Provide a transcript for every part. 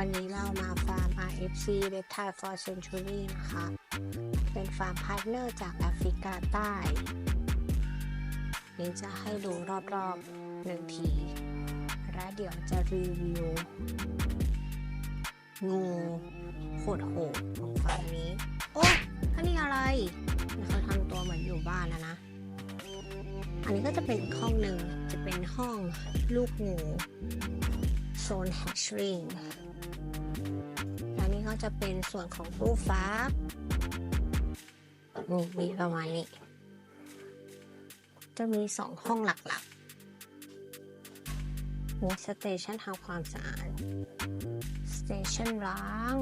วันนี้เรามาฟาร์ม RFC Red Tide for Century นะคะ เป็นฟาร์มพาร์ทเนอร์จากแอฟริกาใต้ นี่จะให้ดูรอบๆหนึ่งที และเดี๋ยวจะรีวิว งูโหดโหดของฟาร์มนี้ โอ้อันนี้อะไรเขาทำตัวเหมือนอยู่บ้านนะนะ อันนี้ก็จะเป็นห้องหนึ่ง จะเป็นห้องลูกงูโซ ก็จะเป็นส่วนของตู้ฟ้านี่มีประมาณนี้ จะมีสองห้องหลักๆ มีสเตชันทำความสะอาด สเตชันล้าง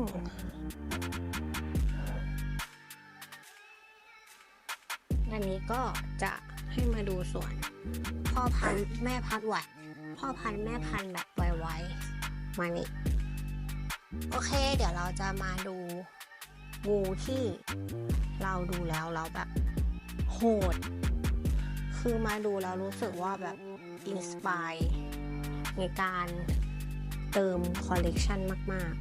อันนี้ก็จะให้มาดูส่วน พ่อพันธุ์แม่พันธุ์ไหวพ่อพันธุ์แม่พันธุ์แบบไวๆมานี่ โอเค เดี๋ยวเราจะมาดูงูที่เราดูแล้วเราแบบโหด คือมาดูแล้วรู้สึกว่าแบบอินสปายในการเติมคอลเลกชันมาก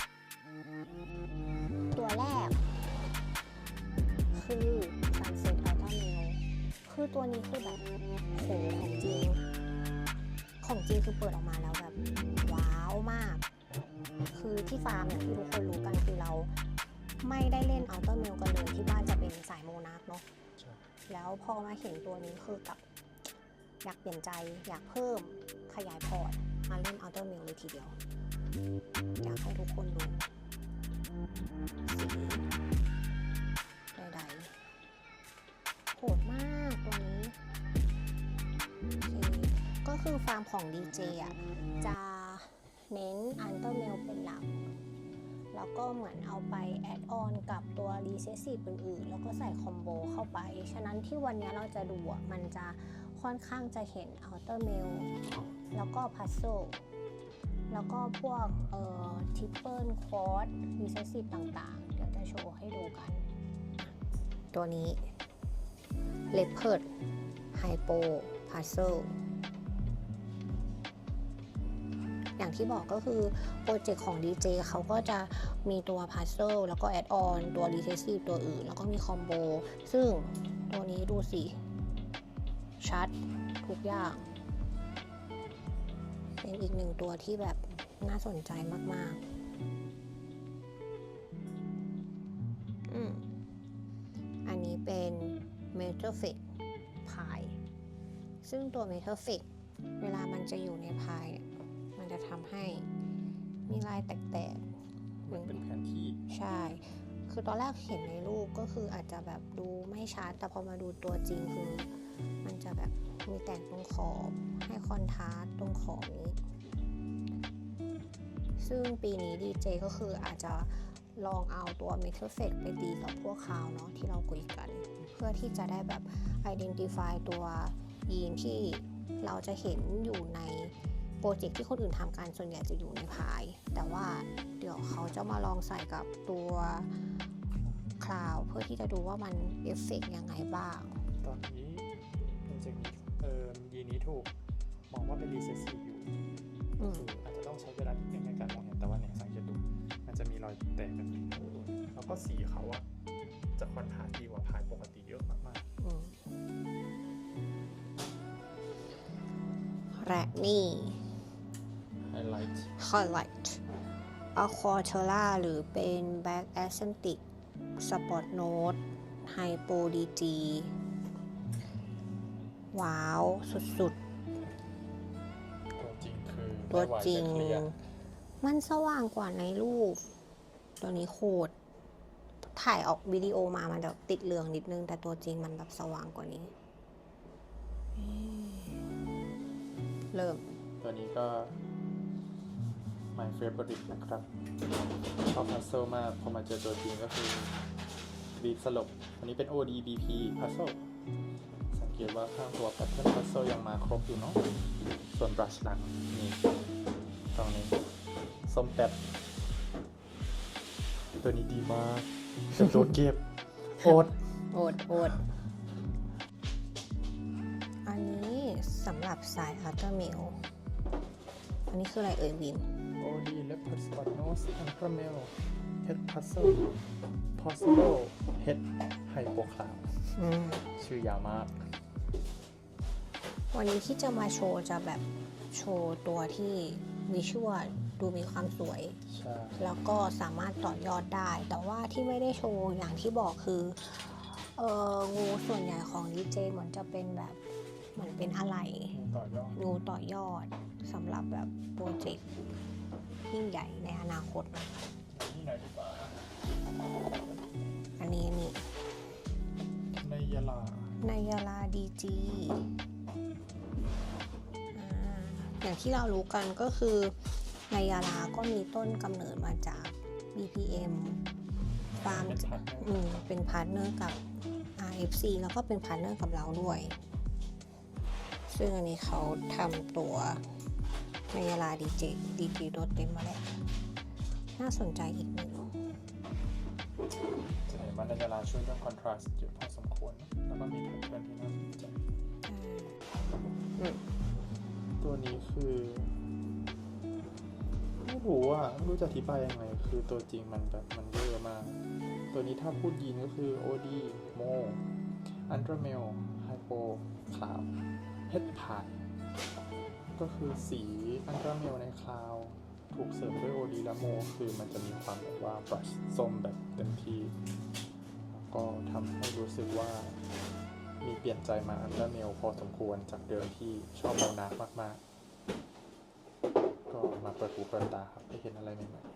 ๆ ตัวแรก คือ Sunset Ultra Male คือตัวนี้คือแบบโหของจริง ของจริงคือเปิดออกมาแล้วแบบ ว้าวมาก คือที่ฟาร์มเนี่ยที่ทุกคนรู้กันคือเราไม่ได้เล่นอัลเตอร์เมลกันเลยที่บ้านจะเป็นสายโมนาร์คเนาะแล้วพอมาเห็นตัวนี้คือกับอยากเปลี่ยนใจอยากเพิ่มขยายพอร์ตมาเล่นอัลเตอร์เมลเลยทีเดียว อยากให้ทุกคนดูสีใดๆโหดมากตัวนี้โอเคก็คือฟาร์มของดีเจอะจะ เน้นอันเตอร์เมลเป็นหลัก แล้วก็เหมือนเอาไปแอดออนกับตัวรีเซสซีฟอื่นๆ แล้วก็ใส่คอมโบเข้าไป ฉะนั้นที่วันนี้เราจะดูอะมันจะค่อนข้างจะเห็นอัลเตอร์เมลแล้วก็พัซโซแล้วก็พวกเอ่อทิปเปิลควอดรีเซสซีฟต่างๆ เดี๋ยวจะโชว์ให้ดูกัน ตัวนี้เลเพิร์ดไฮโปพัซโซ อย่างที่บอกก็คือโปรเจกต์ของ DJ เขาก็จะมีตัว p u z z l e แล้วก็แอดออนตัว Recessive ตัวอื่น แล้วก็มีคอมโบซึ่งตัวนี้ดูสิ ชัดทุกอย่าง เป็นอีกหนึ่งตัวที่แบบน่าสนใจมาก ๆอันนี้เป็น m e t a f i c พายซึ่งตัว m e t a f i c เวลามันจะอยู่ในพาย จะทำให้มีลายแตกๆเหมือนเป็นแผนที่ ใช่ คือตอนแรกเห็นในรูปก็คืออาจจะแบบดูไม่ชัด แต่พอมาดูตัวจริงคือ มันจะแบบมีแต่งตรงขอบให้คอนทราสต์ตรงขอบนี้ ซึ่งปีนี้ดีเจก็คืออาจจะลองเอาตัว m e t a f e c ไปตีกับพวกคาวเนาะที่เราคุยกัน เพื่อที่จะได้แบบ identify ตัวยีนที่เราจะเห็นอยู่ใน โปรเจกต์ที่คนอื่นทำกันส่วนใหญ่จะอยู่ในพาย แต่ว่าเดี๋ยวเขาจะมาลองใส่กับตัวคลาวเพื่อที่จะดูว่ามันเอฟเฟกยังไงบ้าง ตอนนี้โปรเจกต์นี้เอ่อยีนนี้ถูกมองว่าเป็นรีเซสซีฟอยู่อืมคืออาจจะต้องใช้เวลานิดนึงในการมองเห็นแต่ว่าเนี่ยสังเกตดูมันจะมีรอยแตกแบบนี้แล้วก็สีเขาอะจะคอนทราสต์ดีกว่าพายปกติเยอะมากอืมและนี่ๆไฮ ไลท์ Highlight Aquaterra หรือเป็น Back Atlantic Spot Note Hypo DG ว้าว สุดตัวจริงคือๆตัวจริงไม่ไหแต่เคลียร์มันสว่างกว่าในรูป ตัวนี้โคตร ถ่ายออกวิดีโอมามันแบบติดเหลืองนิดนึง แต่ตัวจริงมันแบบสว่างกว่านี้ เริ่ม ตัวนี้ก็ my favorite นะครับชอบพัซเซิลมากพอมาเจอตัวจริงก็คือบีบสลบ อันนี้เป็น ODBP puzzle สังเกตว่าข้างตัว pattern puzzle ยังมาครบอยู่เนาะ ส่วน brush หลังนี่ตรงนี้ส้มแป๊บตัวนี้ดีมากเกือบโดนเก็บโอดโอดโอดอันนี้สำหรับสายอัลตร้าเมลอันนี้คืออะไรเอ่ยวิน OD Leopard Spot Nose Ultra Male Head Puzzle Possible Head Hypo Cloud อืมชื่อยาวมาก วันนี้ที่จะมาโชว์จะแบบโชว์ตัวที่วิชวลดูมีความสวยใช่แล้วก็สามารถต่อยอดได้ แต่ว่าที่ไม่ได้โชว์อย่างที่บอกคือเอองูส่วนใหญ่ของดีเจเหมือนจะเป็นแบบเหมือนเป็นอะไรมีต่อยอดงูต่อยอดสำหรับแบบโปรเจกต์ ยิ่งใหญ่ในอนาคตนะนี่หน่อยดีกว่าอันนี้นี่ในยะลานายาลาดีจีอย่างที่เรารู้กันก็คือนายาลาก็มีต้นกำเนิดมาจาก BPM ฟาร์มเป็นพันธุ์อืมเป็นพาร์ทเนอร์กับ RFC แล้วก็เป็นพาร์ทเนอร์กับเราด้วย ซึ่งอันนี้เขาทำตัว นยาลาดีเจดีจีโดดเต็มมาแล้วน่าสนใจอีกหนึ่งจะเห็นว่าในยะลาช่วยเรื่องคอนทราสต์เยอะพอสมควร แล้วก็มีแพทเทิร์นที่น่าสนใจตัวนี้คือไม่รู้อะไม่รู้จะอธิบายยังไง คือตัวจริงมันแบบมันเยอะมาก ตัวนี้ถ้าพูดยีนก็คือ OD Mo Under m a l Hypo Cloud Head p a d ก็คือสี Under m a l ในคลาวถูกเสริมด้วย OD และ Mo คือมันจะมีความแบบว่า brush ส้มแบบเต็มที่ แล้วก็ทำให้รู้สึกว่ามีเปลี่ยนใจมา Under m a l พอสมควรจากเดิมที่ชอบโมนาร์กมากๆ ก็มาเปิดหูเปิดตาครับได้เห็นอะไรใหม่ๆ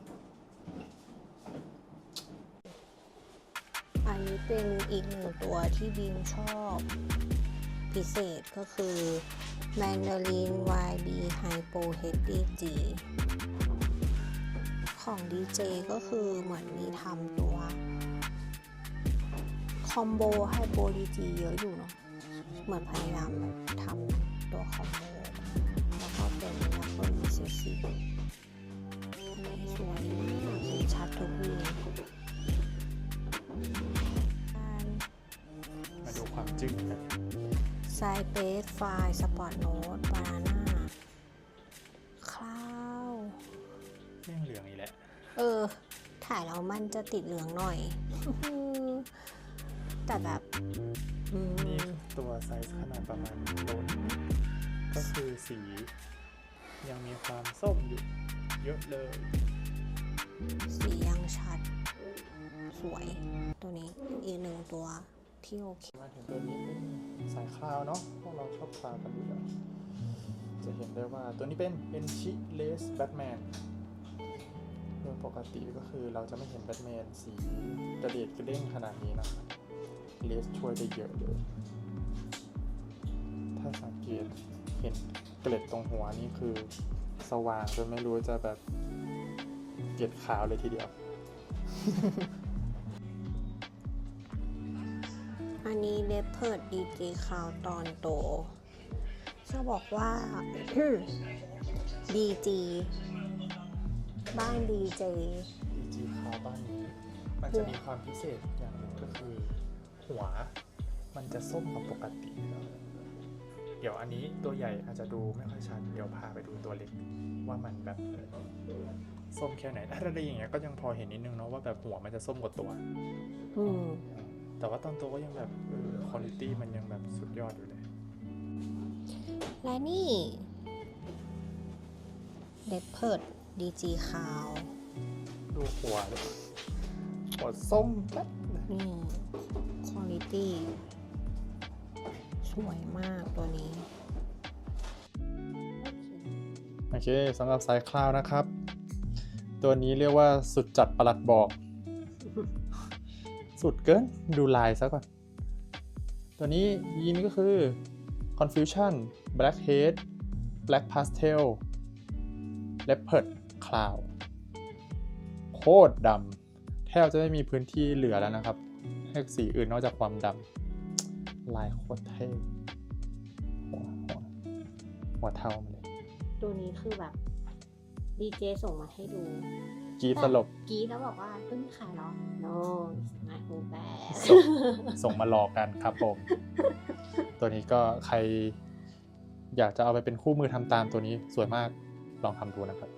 อันนี้เป็นอีกหนึ่งตัวที่บีมชอบ พิเศษก็คือ Mandarin YB Hypo HDG ของ DJ ก็คือเหมือนมีทำตัว คอมโบไฮโปดีจีเยอะอยู่เนาะเหมือนพยายามทำตัวคอมโบแล้วก็เป็นนักเปิดมิสซีอันนี้สวยมากชัดทุกวี ไซเบสไฟล์สปอร์ตโน้ตบานาน่าคลาวเรื่องเหลืองอีกแหละเออ ถ่ายแล้วมันจะติดเหลืองหน่อยแต่แบบอืมนี่ตัวไซส์ขนาดประมาณโดนก็คือสี ยังมีความส้มอยู่ เยอะเลยสียังชัด สวย ตัวนี้เป็นอีกหนึ่งตัว ที่โอเค มาถึงตัวนี้เป็นสายคลาวเนาะพวกเราชอบคลาวกันอยู่แล้วจะเห็นได้ว่าตัวนี้เป็น e n c h i l e s Batman โดยปกติก็คือเราจะไม่เห็นแบทแมนสีกระเดดกระเด้งขนาดนี้นะครับเลสช่วยได้เยอะเลย ถ้าสังเกตเห็นเกล็ดตรงหัวนี่คือสว่างจนไม่รู้จะแบบเกล็ดขาวเลยทีเดียว อันนี้เลเพิร์ดดีจีคาวตอนโตจะบอกว่าดีจีบ้านดีเจ DG คาบ้านนี้ มันจะมีความพิเศษอย่างหนึ่งก็คือ หัว มันจะส้มกว่าปกติ เดี๋ยวอันนี้ตัวใหญ่อาจจะดูไม่ค่อยชัด เดี๋ยวพาไปดูตัวเล็กว่ามันแบบส้มแค่ไหนถ้าอะไรอย่างเงี้ยก็ยังพอเห็นนิดนึงเนาะว่าแบบหัวมันจะส้มกว่าตัว อืม แต่ว่าตอนตัวก็ยังแบบคุณภาพมันยังแบบสุดยอดอยู่เลย และนี่เลเพิร์ดดีจีคาว ดูหัวเลยหัวส้มแป๊บนี่คุณภาพสวยมากตัวนี้ โอเคสำหรับสายคลาวนะครับ ตัวนี้เรียกว่าสุดจัดประหลัดบอก สุดเกิน ดูลายซะก่อน ตัวนี้ยีนก็คือ confusion blackhead black pastel leopard cloud โคตรดำแทบจะไม่มีพื้นที่เหลือแล้วนะครับ ให้สีอื่นนอกจากความดำลายโคตรเท่หัวหัวหัวเทามาเลย ตัวนี้คือแบบดีเจส่งมาให้ดู กรีดสลบกรีดแล้วบอกว่าเพิ่งขายเหรอ no it's not too bad ส่งส่งมาหลอกกันครับผม ตัวนี้ก็ใคร อยากจะเอาไปเป็นคู่มือทำตามตัวนี้สวยมากลองทำดูนะครับ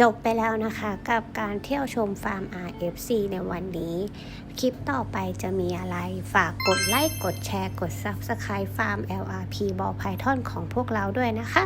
จบไปแล้วนะคะกับการเที่ยวชมฟาร์ม RFC ในวันนี้ คลิปต่อไปจะมีอะไรฝากกดไลค์กดแชร์กด Subscribe ฟาร์ม LRP บอลไพทอนของพวกเราด้วยนะคะ